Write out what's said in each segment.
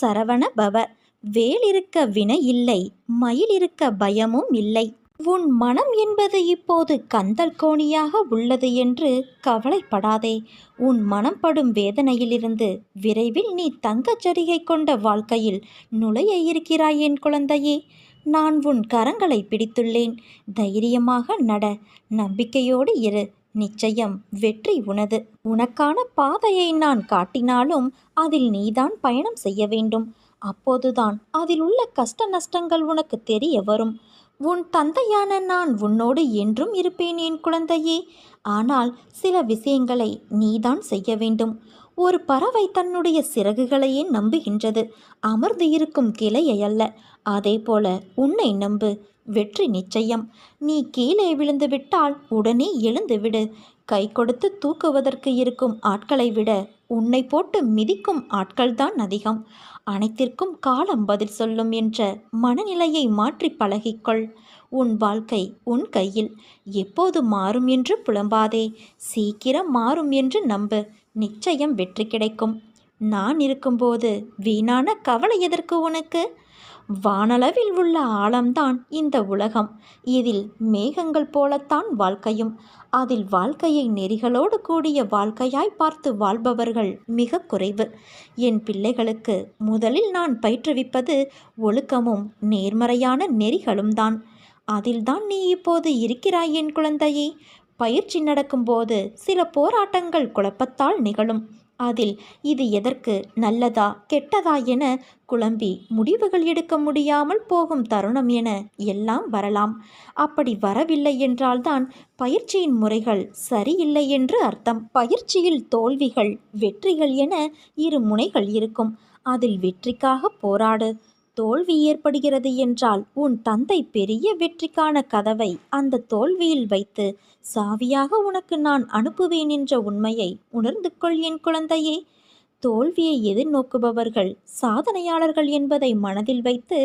சரவண பவ. வேலிருக்க வினை இல்லை மயில் இருக்க பயமும் இல்லை. உன் மனம் என்பது இப்போது கந்தல் கோணியாக உள்ளது என்று கவலைப்படாதே. உன் மனம் படும் வேதனையிலிருந்து விரைவில் நீ தங்கச் சரிகை கொண்ட வாழ்க்கையில் நுழைய இருக்கிறாய் என் குழந்தையே. நான் உன் கரங்களை பிடித்துள்ளேன். தைரியமாக நட நம்பிக்கையோடு இரு. நிச்சயம் வெற்றி உனது. உனக்கான பாதையை நான் காட்டினாலும் அதில் நீதான் பயணம் செய்ய வேண்டும். அப்போதுதான் அதில் உள்ள கஷ்ட நஷ்டங்கள் உனக்கு தெரிய வரும். உன் தந்தையான நான் உன்னோடு என்றும் இருப்பேன் என் குழந்தையே. ஆனால் சில விஷயங்களை நீதான் செய்ய வேண்டும். ஒரு பறவை தன்னுடைய சிறகுகளையே நம்புகின்றது. அமர்ந்து இருக்கும் கிளையை அல்ல. அதே போல உன்னை நம்பு. வெற்றி நிச்சயம். நீ கீழே விழுந்து விட்டால் உடனே எழுந்து விடு. கை கொடுத்து தூக்குவதற்கு இருக்கும் ஆட்களை விட உன்னை போட்டு மிதிக்கும் ஆட்கள்தான் அதிகம். அனைத்திற்கும் காலம் பதில் சொல்லும் என்ற மனநிலையை மாற்றி பழகிக்கொள். உன் வாழ்க்கை உன் கையில். எப்போது மாறும் என்று புலம்பாதே. சீக்கிரம் மாறும் என்று நம்பு. நிச்சயம் வெற்றி கிடைக்கும். நான் இருக்கும்போது வீணான கவலை எதற்கு உனக்கு? வானளவில் உள்ள ஆழம்தான் இந்த உலகம். இதில் மேகங்கள் போலத்தான் வாழ்க்கையும். அதில் வாழ்க்கையை நெறிகளோடு கூடிய வாழ்க்கையாய் பார்த்து வாழ்பவர்கள் மிக குறைவு. என் பிள்ளைகளுக்கு முதலில் நான் பயிற்றுவிப்பது ஒழுக்கமும் நேர்மறையான நெறிகளும் தான் அதில்தான் நீ இப்போது இருக்கிறாய் என் குழந்தையே. பயிற்சி நடக்கும்போது சில போராட்டங்கள் குழப்பத்தால் நிகழும். அதில் இது எதற்கு நல்லதா கெட்டதா என குழம்பி முடிவுகள் எடுக்க முடியாமல் போகும் தருணம் என எல்லாம் வரலாம். அப்படி வரவில்லை என்றால்தான் பயிற்சியின் முறைகள் சரியில்லை என்று அர்த்தம். பயிற்சியில் தோல்விகள் வெற்றிகள் என இரு முனைகள் இருக்கும். அதில் வெற்றிக்காக போராடு. தோல்வி ஏற்படுகிறது என்றால் உன் தந்தை பெரிய வெற்றிக்கான கதவை அந்த தோல்வியில் வைத்து சாவியாக உனக்கு நான் அனுப்புவேன் என்ற உண்மையை உணர்ந்து கொள் என் குழந்தையே. தோல்வியை எதிர்நோக்குபவர்கள் சாதனையாளர்கள் என்பதை மனதில் வைத்து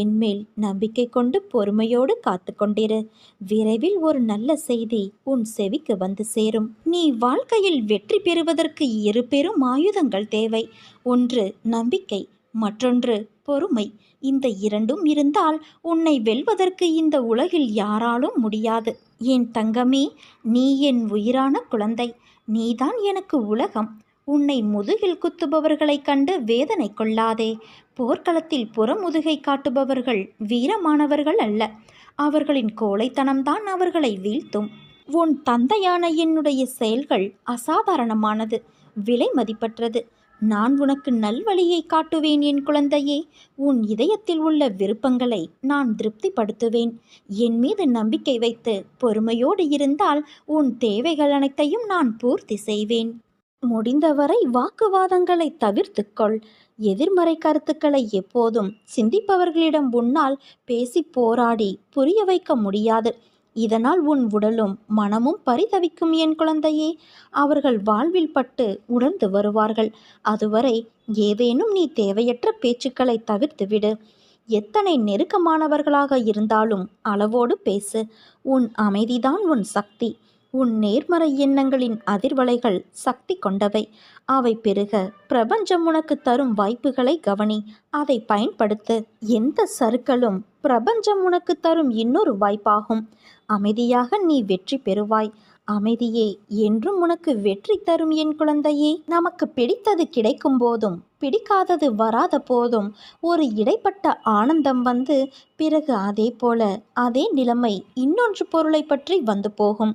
என்மேல் நம்பிக்கை கொண்டு பொறுமையோடு காத்து கொண்டிரு. விரைவில் ஒரு நல்ல செய்தி உன் செவிக்கு வந்து சேரும். நீ வாழ்க்கையில் வெற்றி பெறுவதற்கு இரு பெரும் ஆயுதங்கள் தேவை. ஒன்று நம்பிக்கை. மற்றொன்று பொறுமை. இந்த இரண்டும் இருந்தால் உன்னை வெல்வதற்கு இந்த உலகில் யாராலும் முடியாது. என் தங்கமே நீ என் உயிரான குழந்தை. நீதான் எனக்கு உலகம். உன்னை முதுகில் குத்துபவர்களைக் கண்டு வேதனை கொள்ளாதே. போர்க்களத்தில் புறமுதுகை காட்டுபவர்கள் வீரமானவர்கள் அல்ல. அவர்களின் கோழைத்தனம்தான் அவர்களை வீழ்த்தும். உன் தந்தையான என்னுடைய செயல்கள் அசாதாரணமானது விலை மதிப்பற்றது. நான் உனக்கு நல்வழியை காட்டுவேன் என் குழந்தையே. உன் இதயத்தில் உள்ள விருப்பங்களை நான் திருப்திப்படுத்துவேன். என் மீது நம்பிக்கை வைத்து பொறுமையோடு இருந்தால் உன் தேவைகள் அனைத்தையும் நான் பூர்த்தி செய்வேன். முடிந்தவரை வாக்குவாதங்களை தவிர்த்துக்கொள். எதிர்மறை கருத்துக்களை எப்போதும் சிந்திப்பவர்களிடம் உன்னால் பேசி போராடி புரிய வைக்க முடியாது. இதனால் உன் உடலும் மனமும் பரிதவிக்கும் என் குழந்தையே. அவர்கள் வாழ்வில் பட்டு உணர்ந்து வருவார்கள். அதுவரை ஏதேனும் நீ தேவையற்ற பேச்சுக்களை தவிர்த்துவிடு. எத்தனை நெருக்கமானவர்களாக இருந்தாலும் அளவோடு பேசு. உன் அமைதிதான் உன் சக்தி. உன் நேர்மறை எண்ணங்களின் அதிர்வலைகள் சக்தி கொண்டவை. அவை பெருக. பிரபஞ்சம் உனக்கு தரும் வாய்ப்புகளை கவனி. அதை பயன்படுத்து. எந்த சருக்களும் பிரபஞ்சம் உனக்கு தரும் இன்னொரு வாய்ப்பாகும். அமைதியாக நீ வெற்றி பெறுவாய். அமைதியே. என்றும் உனக்கு வெற்றி தரும் என் குழந்தையே. நமக்கு பிடித்தது கிடைக்கும் போதும் பிடிக்காதது வராத போதும் ஒரு இடைப்பட்ட ஆனந்தம் வந்து பிறகு அதே போல அதே நிலைமை இன்னொன்று பொருளை பற்றி வந்து போகும்.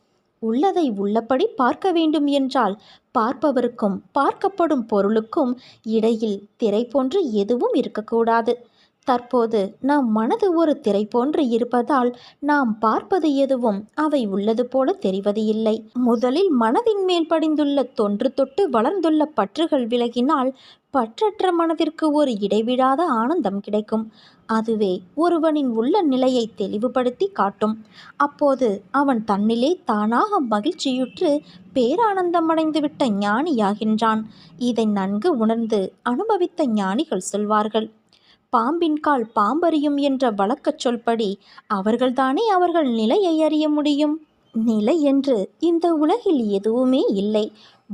உள்ளதை உள்ளபடி பார்க்க வேண்டும் என்றால் பார்ப்பவருக்கும் பார்க்கப்படும் பொருளுக்கும் இடையில் திரை போன்று எதுவும் இருக்கக்கூடாது. தற்போது நம் மனது ஒரு திரை போன்று இருப்பதால் நாம் பார்ப்பது எதுவும் அவை உள்ளது போல தெரிவது இல்லை. முதலில் மனதின் மேல் படிந்துள்ள தொன்று தொட்டு வளர்ந்துள்ள பற்றுகள் விலகினால் பற்றற்ற மனதிற்கு ஒரு இடைவிடாத ஆனந்தம் கிடைக்கும். அதுவே ஒருவனின் உள்ள நிலையை தெளிவுபடுத்தி காட்டும். அப்போது அவன் தன்னிலே தானாக மகிழ்ச்சியுற்று பேரானந்தமடைந்துவிட்ட ஞானியாகின்றான். இதை நன்கு உணர்ந்து அனுபவித்த ஞானிகள் சொல்வார்கள் பாம்பின் கால் பாம்பறியும் என்ற வழக்கச் சொல்படி அவர்கள்தானே அவர்கள் நிலையை அறிய முடியும்? நிலை என்று இந்த உலகில் எதுவுமே இல்லை.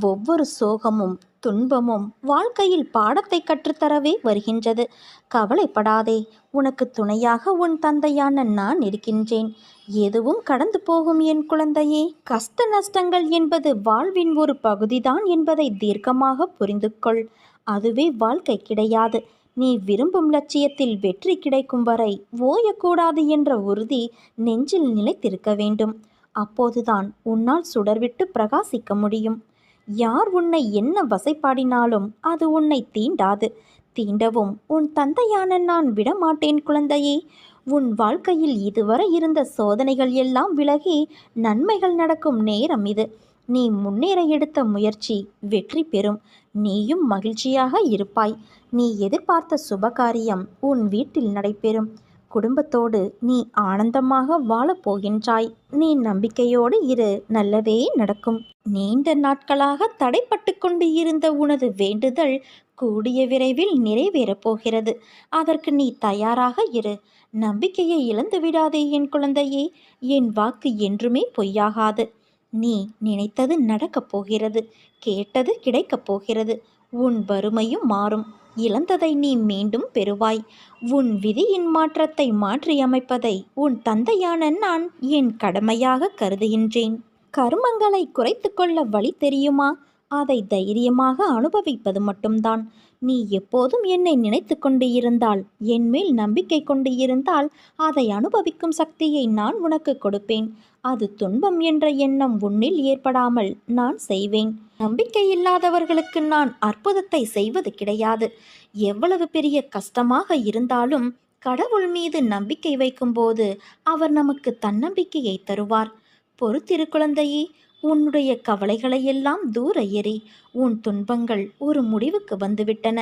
ஒவ்வொரு சோகமும் துன்பமும் வாழ்க்கையில் பாடத்தை கற்றுத்தரவே வருகின்றது. கவலைப்படாதே உனக்கு துணையாக உன் தந்தையான நான் இருக்கின்றேன். எதுவும் கடந்து போகும் என் குழந்தையே கஷ்ட நஷ்டங்கள் என்பது வாழ்வின் ஒரு பகுதிதான் என்பதை தீர்க்கமாக புரிந்து கொள் அதுவே வாழ்க்கை கிடையாது. நீ விரும்பும் லட்சியத்தில் வெற்றி கிடைக்கும் வரை ஓயக்கூடாது என்ற உறுதி நெஞ்சில் நிலைத்திருக்க வேண்டும். அப்போதுதான் உன்னால் சுடர்விட்டு பிரகாசிக்க முடியும். யார் உன்னை என்ன வசைப்பாடினாலும் அது உன்னை தீண்டாது. தீண்டவும் உன் தந்தையான நான் விடமாட்டேன் குழந்தையே. உன் வாழ்க்கையில் இதுவரை இருந்த சோதனைகள் எல்லாம் விலகி நன்மைகள் நடக்கும் நேரம் இது. நீ முன்னேற எடுத்த முயற்சி வெற்றி பெறும். நீயும் மகிழ்ச்சியாக இருப்பாய். நீ எதிர்பார்த்த சுபகாரியம் உன் வீட்டில் நடைபெறும். குடும்பத்தோடு நீ ஆனந்தமாக வாழப் போகின்றாய். நீ நம்பிக்கையோடு இரு நல்லவே நடக்கும். நீண்ட நாட்களாக தடைப்பட்டு கொண்டு இருந்த உனது வேண்டுதல் கூடிய விரைவில் நிறைவேறப் போகிறது. அதற்கு நீ தயாராக இரு. நம்பிக்கையை இழந்து விடாதே என் குழந்தையே. என் வாக்கு என்றுமே பொய்யாகாது. நீ நினைத்தது நடக்கப் போகிறது கேட்டது கிடைக்கப் போகிறது. உன் வறுமையும் மாறும். இழந்ததை நீ மீண்டும் பெறுவாய். உன் விதியின் மாற்றத்தை மாற்றியமைப்பதை உன் தந்தையான நான் என் கடமையாக கருதுகின்றேன். கர்மங்களை குறைத்து கொள்ள வழி தெரியுமா? அதை தைரியமாக அனுபவிப்பது மட்டும்தான். நீ எப்போதும் என்னை நினைத்து கொண்டு இருந்தால் என் மேல் நம்பிக்கை கொண்டு இருந்தால் அதை அனுபவிக்கும் சக்தியை நான் உனக்கு கொடுப்பேன். அது துன்பம் என்ற எண்ணம் உன்னில் ஏற்படாமல் நான் செய்வேன். நம்பிக்கை இல்லாதவர்களுக்கு நான் அற்புதத்தை செய்வது கிடையாது. எவ்வளவு பெரிய கஷ்டமாக இருந்தாலும் கடவுள் மீது நம்பிக்கை வைக்கும்போது அவர் நமக்கு தன்னம்பிக்கையை தருவார். பொறுத்திரு குழந்தையே உன்னுடைய கவலைகளையெல்லாம் தூர எறி உன் துன்பங்கள் ஒரு முடிவுக்கு வந்துவிட்டன.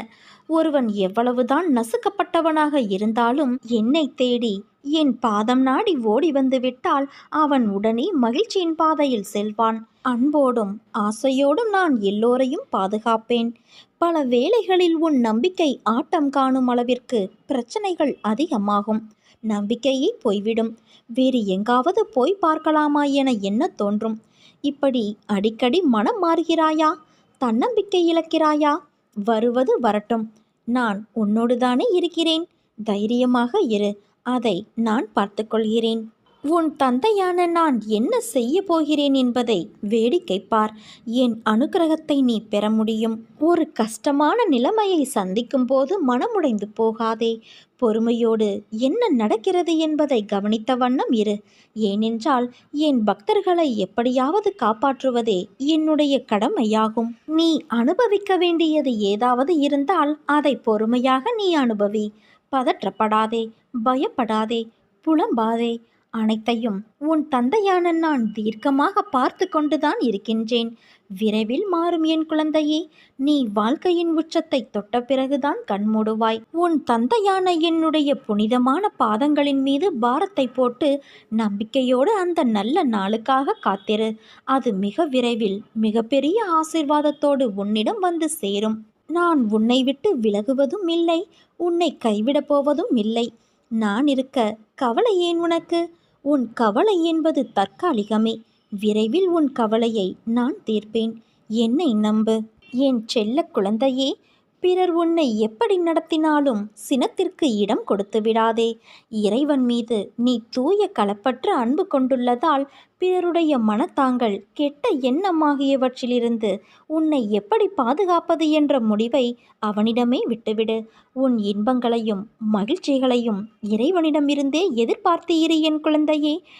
ஒருவன் எவ்வளவுதான் நசுக்கப்பட்டவனாக இருந்தாலும் என்னை தேடி என் பாதம் நாடி ஓடி வந்துவிட்டால் அவன் உடனே மகிழ்ச்சியின் பாதையில் செல்வான். அன்போடும் ஆசையோடும் நான் எல்லோரையும் பாதுகாப்பேன். பல வேளைகளில் உன் நம்பிக்கை ஆட்டம் காணும் அளவிற்கு பிரச்சனைகள் அதிகமாகும். நம்பிக்கையே போய்விடும். வேறு எங்காவது போய் பார்க்கலாமா என என்ன தோன்றும்? இப்படி அடிக்கடி மனம் மாறுகிறாயா? தன்னம்பிக்கை இழக்கிறாயா? வருவது வரட்டும். நான் உன்னோடுதானே இருக்கிறேன். தைரியமாக இரு. அதை நான் பார்த்துக்கொள்கிறேன். உன் தந்தையான நான் என்ன செய்ய போகிறேன் என்பதை வேடிக்கை பார். என் அனுகிரகத்தை நீ பெற முடியும். ஒரு கஷ்டமான நிலைமையை சந்திக்கும் போது மனமுடைந்து போகாதே. பொறுமையோடு என்ன நடக்கிறது என்பதை கவனித்த வண்ணம் இரு. ஏனென்றால் என் பக்தர்களை எப்படியாவது காப்பாற்றுவதே என்னுடைய கடமையாகும். நீ அனுபவிக்க வேண்டியது ஏதாவது இருந்தால் அதை பொறுமையாக நீ அனுபவி. பதற்றப்படாதே பயப்படாதே புலம்பாதே. அனைத்தையும் உன் தந்தையான நான் தீர்க்கமாக பார்த்து கொண்டுதான் இருக்கின்றேன். விரைவில் மாறும் என் குழந்தையே. நீ வாழ்க்கையின் உச்சத்தை தொட்ட பிறகுதான் கண்மூடுவாய் உன் தந்தையான என்னுடைய புனிதமான பாதங்களின் மீது பாரத்தை போட்டு நம்பிக்கையோடு அந்த நல்ல நாளுக்காக காத்திரு. அது மிக விரைவில் மிகப்பெரிய ஆசிர்வாதத்தோடு உன்னிடம் வந்து சேரும். நான் உன்னை விட்டு விலகுவதும் இல்லை உன்னை கைவிடப் போவதும் இல்லை. நான் இருக்க கவலை ஏன் உனக்கு? உன் கவலை என்பது தற்காலிகமே. விரைவில் உன் கவலையை நான் தீர்ப்பேன். என்னை நம்பு. என் செல்ல குழந்தையே பிறர் உன்னை எப்படி நடத்தினாலும் சினத்திற்கு இடம் கொடுத்து விடாதே. இறைவன் மீது நீ தூய களப்பற்ற அன்பு கொண்டுள்ளதால் பிறருடைய மனத்தாங்கள் கெட்ட எண்ணமாகியவற்றிலிருந்து உன்னை எப்படி பாதுகாப்பது என்ற முடிவை அவனிடமே விட்டுவிடு. உன் இன்பங்களையும் மகிழ்ச்சிகளையும் இறைவனிடமிருந்தே எதிர்பார்த்து இரு என் குழந்தையே.